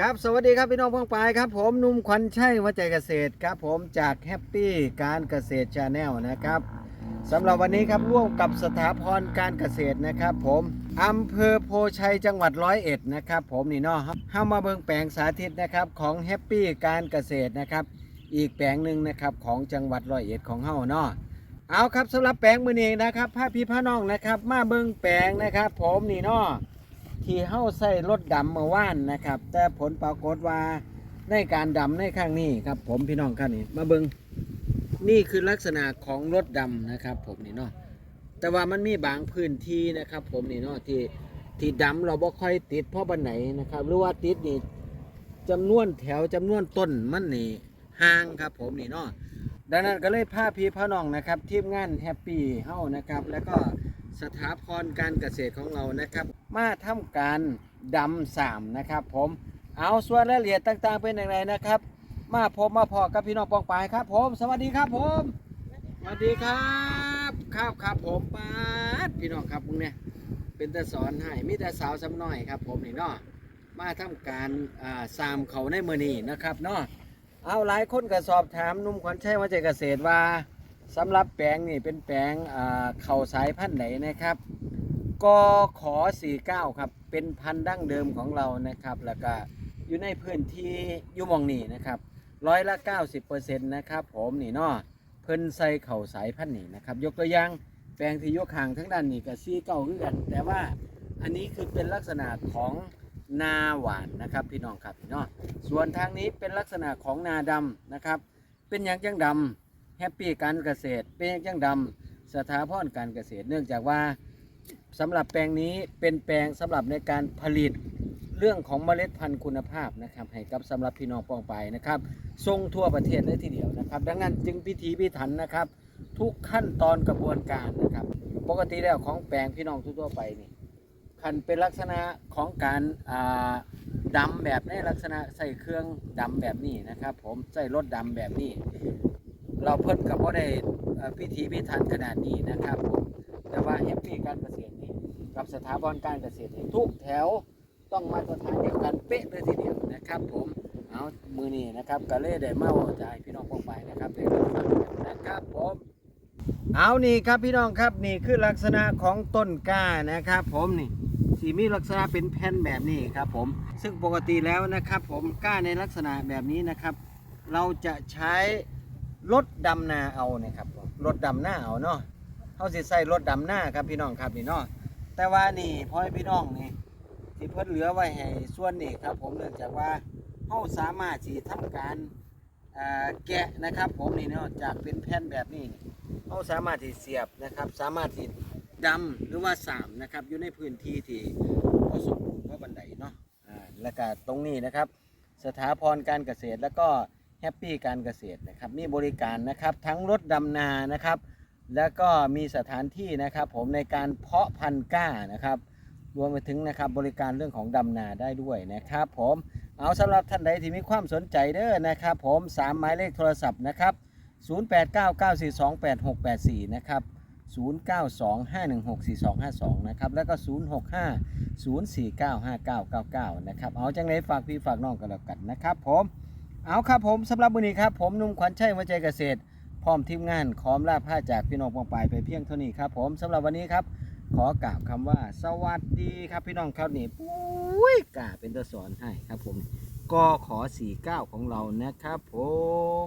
ครับสวัสดีครับพี่น้องพ้องปายครับ ผมนุ่มขวัญชัยวัจใจเกษตรครับ ผมจากแฮปปี้การเกษตรชาแนลนะครับสำหรับวันนี้ครับร่วมกับสถาพรการเกษตรนะครับ ผมอำเภอโพชัยจังหวัดร้อยเอ็ดนะครับ ผมนี่เนาะเข้ามาเบิงแปลงสาธิตนะครับของแฮปปี้การเกษตรนะครับ อีกแปลงหนึ่งนะครับของจังหวัดร้อยเอ็ดของเฮาเนาะเอาครับสำหรับแปลงมือนี้นะครับพาพี่พาน้องนะครับ มาเบิงแปลงนะครับ ผมนี่เนาะ ที่เฮาใส่รถดำเมื่อวานนะครับ แต่ผลปรากฏว่าในการดำในครั้งนี้ครับ ผมพี่น้องครับนี่มาเบิงนี่คือลักษณะของรถดำนะครับ ผมนี่เนาะแต่ว่ามันมีบางพื้นที่นะครับ ผมนี่เนาะที่ที่ดำเราบ่ค่อยติดเพราะบันไหนนะครับ หรือว่าติดนี่จำนวนแถวจำนวนต้นมันนี่ห่างครับ ผมนี่เนาะดังนั้นก็เลยพาพี่พาน้องนะครับ ทีมงานแฮปปี้เฮานะครับ แล้วก็ สถาพรการเกษตรของเรานะครับ มาทำการดำสามนะครับผมเอาส่วนรายละเอียดต่างๆเป็นอย่างไรนะครับ มาพบมาพอกับพี่น้องปองปายครับ ผม สวัสดีครับผมสวัสดีครับครับครับผมปาดพี่น้องครับมึงเนี่ยเป็นแต่สอนให้มีแต่สาวสำน้อยครับ ผมนี่เนาะมาทำการอ่าสามเขาในมือนี้นะครับเนาะเอาหลายคนก็สอบถามหนุ่มขวัญชัยว่าใจเกษตรว่า สำหรับแปลงนี่เป็นแปลงอ่าเข่าสายพันธุ์ไหนนะครับกขอ49 ครับ เป็นพันธุ์ดั้งเดิมของเรานะครับ แล้วก็อยู่ในพื้นที่ยุมองนี่นะครับร้อยละ 90%นะครับผมนี่เนาะเพิ่นใส่เข่าสายพันธุ์นี่นะครับ ยกตัวอย่างแปลงที่ยกห่างทั้งด้านนี่กับซีเก่าคือกัน แต่ว่าอันนี้คือเป็นลักษณะของนาหวานนะครับพี่น้องครับพี่น้องส่วนทางนี้เป็นลักษณะของนาดำนะครับ เป็นอย่างจังดำ แฮปปี้การเกษตร เป็นจังดำสถาพรการเกษตร เนื่องจากว่าสำหรับแปลงนี้เป็นแปลงสำหรับในการผลิตเรื่องของเมล็ดพันธุ์คุณภาพนะครับให้กับสำหรับพี่น้องปองไปนะครับส่งทั่วประเทศเลยทีเดียวนะครับ ดังนั้นจึงพิธีพิถันนะครับ ทุกขั้นตอนกระบวนการนะครับ ปกติแล้วของแปลงพี่น้องทั่วไปนี่คันเป็นลักษณะของการอ่าดำแบบในลักษณะใส่เครื่องดำแบบนี้นะครับ ผมใส่รถดำแบบนี้ เราเพิ่นกับว่าได้พิธีพิธันขนาดนี้นะครับผมแต่ว่าแฮปปี้การเกษตรนี่กับสถาบันการเกษตรนี่ทุกแถวต้องมาตรฐานเดียวกันเป๊ะเลยทีเดียวนะครับ ผมเอามือนี้นะครับก็เลยได้มาว่าจะให้พี่น้องพงไปนะครับได้ฟังกันนะครับผมเอานี่ครับพี่น้องครับนี่คือลักษณะของต้นกล้านะครับ ผมนี่สีมีลักษณะเป็นแผ่นแบบนี้ครับผมซึ่งปกติแล้วนะครับ ผมกล้าในลักษณะแบบนี้นะครับ เราจะใช้ รถดำนาเอาเนี่ยครับรถดำหน้าเอาเนาะเขาสิใส่รถดำหน้าครับพี่น้องครับนี่เนาะแต่ว่านี่พ่อพี่น้องนี่ที่เพิ่นเหลือไว้ให้ส่วนนี้ครับ ผมเนื่องจากว่าเขาสามารถที่ทำการอ่าแกะนะครับ ผมนี่เนาะจากเป็นแผ่นแบบนี้เขาสามารถที่เสียบนะครับ สามารถที่ดำหรือว่าสามนะครับอยู่ในพื้นที่ที่พอสมบูรณ์เพราะบันไดเนาะอาแล้วก็ตรงนี้นะครับ สถาพรการเกษตรแล้วก็ แฮปปี้การเกษตรนะครับมีบริการนะครับทั้งรถดำนานะครับ แล้วก็มีสถานที่นะครับ ผมในการเพาะพันธุ์ก้านะครับรวมไปถึงนะครับบริการเรื่องของดำนาได้ด้วยนะครับ ผมเอาสำหรับท่านใดที่มีความสนใจเด้อนะครับ ผมสามหมายเลขโทรศัพท์นะครับ 0899428684 นะครับ 0925164252 นะครับ แล้วก็ 065-0495999 นะครับ เอาจังไรฝากพี่ฝากน้องกันแล้วกันนะครับผม เอาครับผมสำหรับวันนี้ครับ ผมนุ่มขวัญชัยวัจใจเกษตร พร้อมทีมงานขอมลาผ้าจากพี่น้องปองปายไปเพียงเท่านี้ครับ ผมสำหรับวันนี้ครับ ขอกล่าวคำว่า สวัสดีครับพี่น้องครับนี่ปุ้ยกาเป็นตัวสอนให้ครับผมกขอ49 ของเรานะครับผม